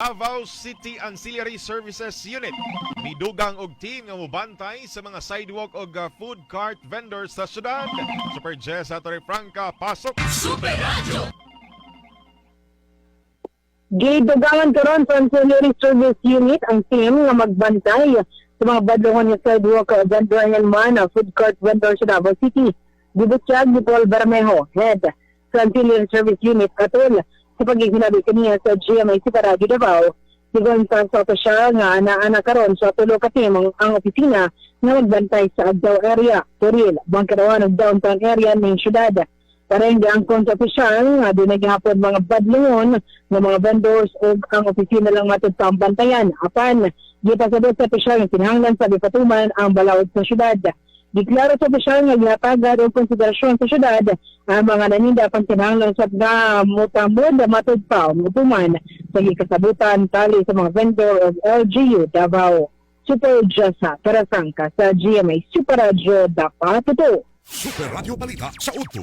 Davao City Ancillary Services Unit midugang og team nga mobantay sa mga sidewalk og uh, food cart vendors sa syudad. Super Jess at Franca pasok. Gidugangan karon sa Ancillary Service Unit ang team nga magbantay sa mga badlongon nga sidewalk uh, vendor man uh, food cart vendor sa Davao City. Gibutyag ni Paul Bermejo, head sa Ancillary Service Unit atol sa pagiginabi kaniya sa GMA Siparado Davao. Sigon sa sa siya nga naana karon sa tulo ka team ang, opisina nga magbantay sa Agdao area, Turil, Bangkarawan ug downtown area ng syudad. Hindi ang kontra opisyal nga di naghapon mga badlungon ng mga vendors o ang opisina lang matod sa bantayan. Apan, di pa sabot sa opisyal nga kinahanglan sa bipatuman ang balawod sa syudad. Diklaro sa opisyal nga ginatagan o konsiderasyon sa syudad ang mga naninda pang kinahanglan sa nga mutamod na matod pa o mutuman sa gikasabutan tali sa mga vendor of LGU Davao. Super Jasa Tarasangka sa GMA Super Radio Dapat Ito. Super Radio Balita sa Udto.